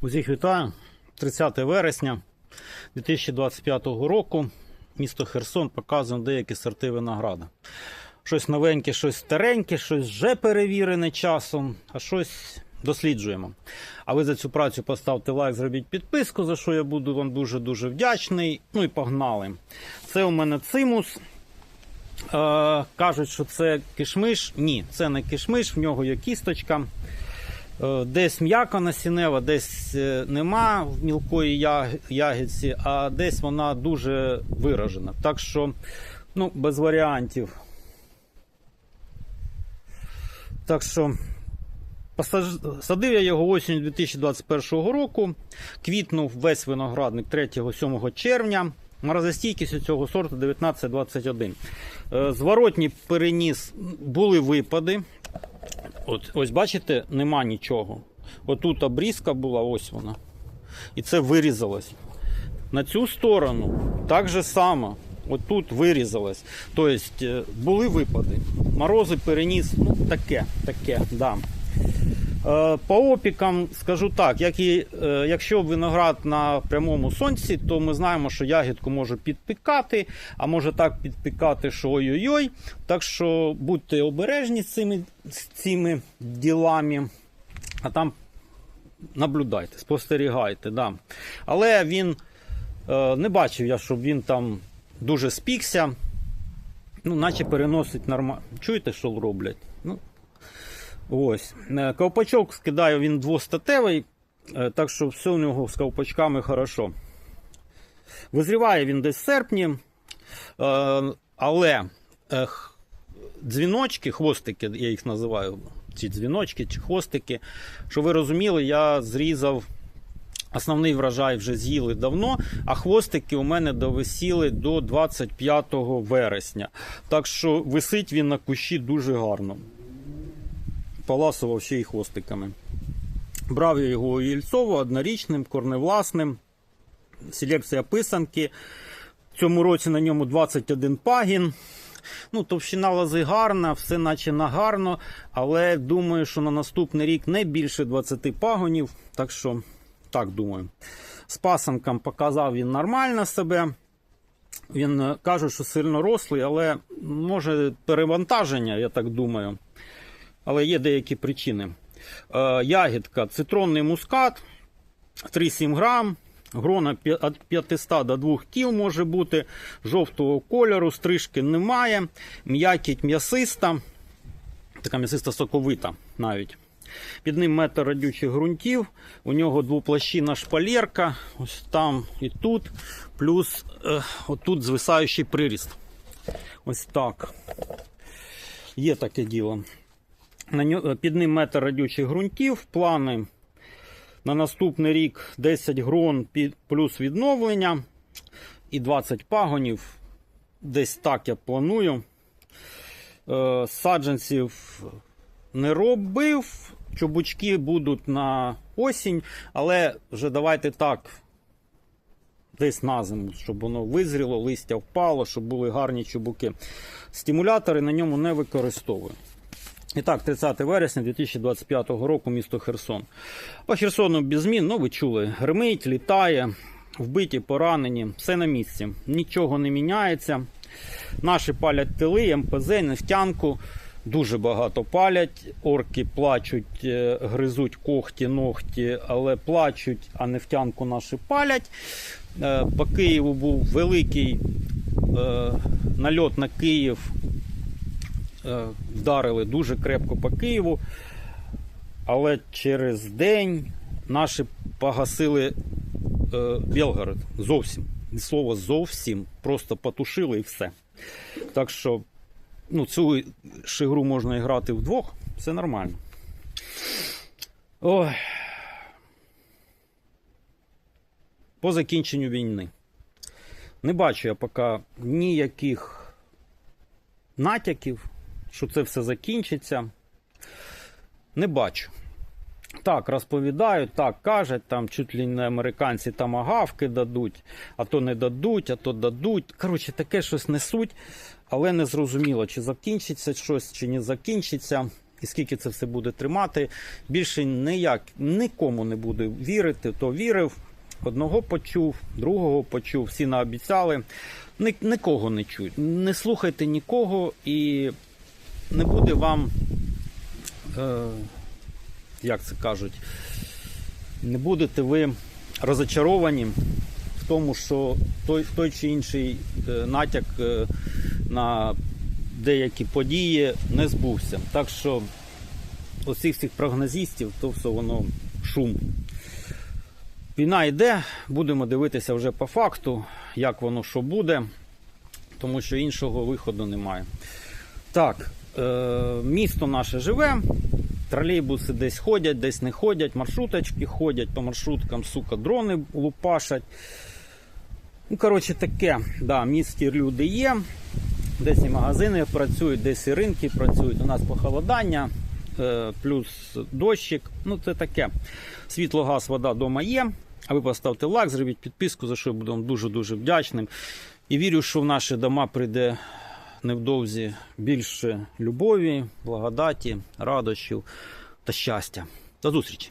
Усіх вітаю. 30 вересня 2025 року. Місто Херсон показує деякі сорти винограда. Щось новеньке, щось стареньке, щось вже перевірене часом, а щось досліджуємо. А ви за цю працю поставте лайк, зробіть підписку, за що я буду вам дуже-дуже вдячний. Ну і погнали. Це у мене цимус. Е, кажуть, що це кишмиш. Ні, це не кишмиш, в нього є кісточка. Е, Десь м'яко насінева, десь е, нема в мілкої ягідці, а десь вона дуже виражена. Так що, ну, без варіантів. Так що, садив я його осінь 2021 року. Квітнув весь виноградник 3-7 червня. Морозостійкість у цього сорту 19-21. Е, Зворотній переніс були випади. От, ось бачите, нема нічого. Отут обрізка була, ось вона. І це вирізалось. На цю сторону так же само. Отут вирізалось. Тобто е, були випади. Морози переніс, ну таке, таке, да. Е, По опікам скажу так, як і, е, якщо виноград на прямому сонці, то ми знаємо, що ягідку може підпікати, а може так підпікати, що ой-ой-ой. Так що будьте обережні з цими, з цими ділами, а там наблюдайте, спостерігайте. Да. Але він е, не бачив я, щоб він там дуже спікся. Ну, наче переносить нормально. Чуєте, що роблять? Ну, Ось. Е, Ковпачок скидаю він двостатевий, е, так що все у нього з ковпачками хорошо. Визріває він десь в серпні, е, але дзвіночки, хвостики, я їх називаю, ці дзвіночки чи хвостики, що ви розуміли, я зрізав. Основний врожай вже з'їли давно, а хвостики у мене довисіли до 25 вересня. Так що висить він на кущі дуже гарно поласував ще й хвостиками. Брав я його Єльцово однорічним, корневласним. Селекція писанки. В цьому році на ньому 21 пагін. Ну, товщина лози гарна, все наче нагарно, але думаю, що на наступний рік не більше 20 пагонів. Так що, так думаю. З пасанком показав він нормально себе. Він е, каже, що сильно рослий, але може перевантаження, я так думаю але є деякі причини. Е, ягідка, цитронний мускат 3,7 грам. Грона від 500 до 2 кіл може бути, жовтого кольору, стрижки немає, м'якіть м'ясиста, така м'ясиста соковита навіть. Під ним метр радючих ґрунтів, у нього двоплощина шпалерка, ось там і тут, плюс е, отут звисаючий приріст. Ось так. Є таке діло. Ньо- під ним метр радючих ґрунтів. Плани на наступний рік 10 грон плюс відновлення і 20 пагонів. Десь так я планую. Е, Саджанців не робив. Чубучки будуть на осінь, але вже давайте так. Десь на зиму, щоб воно визріло, листя впало, щоб були гарні чубуки. Стимулятори на ньому не використовую. І так, 30 вересня 2025 року, місто Херсон. По Херсону без змін, ну ви чули, гримить, літає, вбиті, поранені, все на місці. Нічого не міняється. Наші палять тили, МПЗ, нефтянку. Дуже багато палять. Орки плачуть, е, гризуть когті, ногті, але плачуть, а нефтянку наші палять. Е, По Києву був великий е, нальот на Київ вдарили дуже крепко по Києву. Але через день наші погасили е, Белгород зовсім. Слово зовсім просто потушили і все. Так що ну, цю ж ігру можна грати вдвох, все нормально. Ой. По закінченню війни. Не бачу я поки ніяких натяків, що це все закінчиться. Не бачу. Так, розповідають, так кажуть, там чуть ли не американці там агавки дадуть, а то не дадуть, а то дадуть. Коротше, таке щось несуть, але не зрозуміло, чи закінчиться щось, чи не закінчиться. і скільки це все буде тримати. Більше ніяк нікому не буде вірити, то вірив. Одного почув, другого почув, всі наобіцяли. Ні, нікого не чують. Не слухайте нікого і не буде вам, е, як це кажуть, не будете ви розочаровані в тому, що той, той чи інший е, натяк е, на деякі події не збувся. Так що оцих цих прогнозістів, то все воно шум. Війна йде, будемо дивитися вже по факту, як воно що буде, тому що іншого виходу немає. Так, місто наше живе, тролейбуси десь ходять, десь не ходять, маршруточки ходять, по маршруткам, сука, дрони лупашать. Ну, коротше, таке, да, місті люди є, десь і магазини працюють, десь і ринки працюють. У нас похолодання, е, плюс дощик. Ну, це таке. Світло, газ, вода вдома є. А ви поставте лайк, зробіть підписку, за що я буду вам дуже-дуже вдячним. І вірю, що в наші дома прийде невдовзі більше любові, благодаті, радощів та щастя. До зустрічі!